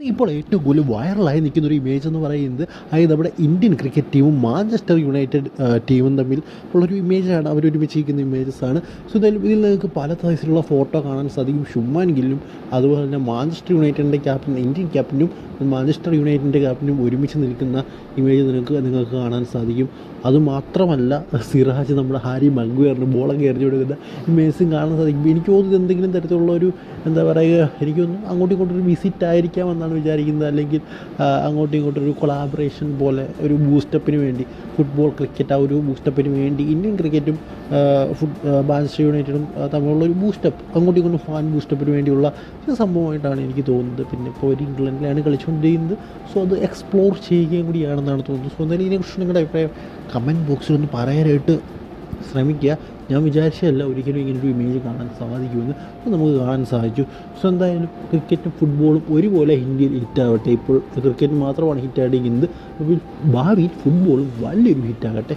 ഇപ്പോൾ ഏറ്റവും കൂടുതൽ വൈറലായി നിൽക്കുന്ന ഒരു ഇമേജ് എന്ന് പറയുന്നത് അതായത് നമ്മുടെ ഇന്ത്യൻ ക്രിക്കറ്റ് ടീമും മാഞ്ചസ്റ്റർ യുണൈറ്റഡ് ടീമും തമ്മിൽ ഉള്ളൊരു ഇമേജാണ് അവർ ഒരുമിച്ചിരിക്കുന്ന ഇമേജസ് ആണ്. സോ ഇതിൽ ഇതിൽ നിങ്ങൾക്ക് പല സൈസിലുള്ള ഫോട്ടോ കാണാൻ സാധിക്കും. ഷുമാൻ ഗില്ലും അതുപോലെ തന്നെ മാഞ്ചസ്റ്റർ യുണൈറ്റഡിന്റെ ക്യാപ്റ്റൻ ഇന്ത്യൻ ക്യാപ്റ്റനും മാഞ്ചസ്റ്റർ യുണൈറ്റഡിന്റെ ക്യാപ്റ്റനും ഒരുമിച്ച് നിൽക്കുന്ന ഇമേജ് നിങ്ങൾക്ക് നിങ്ങൾക്ക് കാണാൻ സാധിക്കും. അതുമാത്രമല്ല സിറാജ് നമ്മുടെ ഹാരി മഗ്വയറിന് ബോളൊക്കെ എറിഞ്ഞു കൊടുക്കുന്ന ഇമേജും കാണാൻ സാധിക്കും. എനിക്ക് തോന്നുന്നത് എന്തെങ്കിലും തരത്തിലുള്ള ഒരു എന്താ പറയുക എനിക്ക് അങ്ങോട്ടും ഇങ്ങോട്ടും ഒരു വിസിറ്റ് ആയിരിക്കാം എന്നാണ് വിചാരിക്കുന്നത്. അല്ലെങ്കിൽ അങ്ങോട്ടും ഇങ്ങോട്ടും ഒരു കൊളാബറേഷൻ പോലെ ഒരു ബൂസ്റ്റപ്പിന് വേണ്ടി ഫുട്ബോൾ ക്രിക്കറ്റ് ആ ഒരു ബൂസ്റ്റപ്പിന് വേണ്ടി ഇന്ത്യൻ ക്രിക്കറ്റും ഫുട് മാഞ്ചസ്റ്റർ യുണൈറ്റഡും തമ്മിലുള്ള ഒരു ബൂസ്റ്റപ്പ് അങ്ങോട്ടും ഇങ്ങോട്ടും ഫാൻ ബൂസ്റ്റപ്പിന് വേണ്ടിയുള്ള ഒരു സംഭവമായിട്ടാണ് എനിക്ക് തോന്നുന്നത്. പിന്നെ ഇപ്പോൾ ഒരു ഇംഗ്ലണ്ടിലാണ് കളിച്ചുകൊണ്ടിരിക്കുന്നത്. സോ അത് എക്സ്പ്ലോർ ചെയ്യുകയും കൂടിയാണെന്നാണ് തോന്നുന്നത്. സോ എന്തായാലും ഇതിനെക്കുറിച്ച് നിങ്ങളുടെ അഭിപ്രായം കമന്റ് ബോക്സിൽ ഒന്ന് പറയാനായിട്ട് ശ്രമിക്കുക. ഞാൻ വിചാരിച്ചതല്ല ഒരിക്കലും ഇങ്ങനൊരു ഇമേജ് കാണാൻ സാധിക്കുമെന്ന്. അപ്പോൾ നമുക്ക് കാണാൻ സാധിച്ചു. സോ എന്തായാലും ക്രിക്കറ്റും ഫുട്ബോളും ഒരുപോലെ ഇന്ത്യയിൽ ഹിറ്റാവട്ടെ. ഇപ്പോൾ ക്രിക്കറ്റ് മാത്രമാണ് ഹിറ്റായിട്ടിരിക്കുന്നത്. ഭാവിയിൽ ഫുട്ബോളും വലിയൊരു ഹിറ്റാകട്ടെ